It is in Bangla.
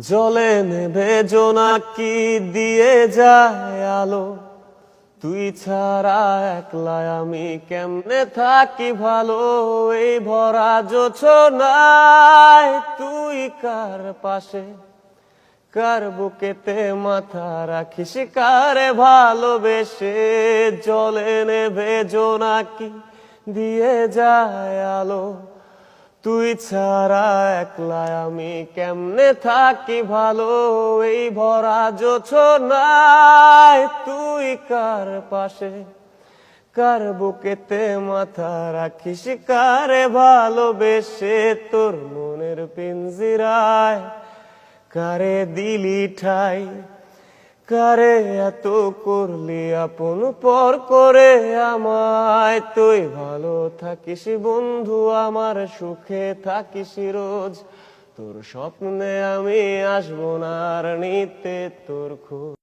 জলে নেবে জোনাকি দিয়ে যায় আলো? তুই ছাড়া একলা আমি কেমনে থাকি ভালো? এই ভরা নাই তুই কার পাশে? কার বুকেতে মাথা রাখিস, কারে ভালোবেসে? জলে নেবে জোনাকি দিয়ে যায় আলো? তুই ছাড়া একলা আমি কেমনে থাকি ভালো? এই ভরা জোছনায় তুই কার পাশে? কার বুকেতে মাথা রাখিস? কারে ভালোবেসে তোর মনের পিঞ্জিরায়? কারে দিলি ঠাই? কারে এত করলি আপন পর করে আমায়? তুই ভালো থাকিস বন্ধু, আমার সুখে থাকিস রোজ। তোর স্বপ্নে আমি আসব না আর নিতে তোর খোঁজ।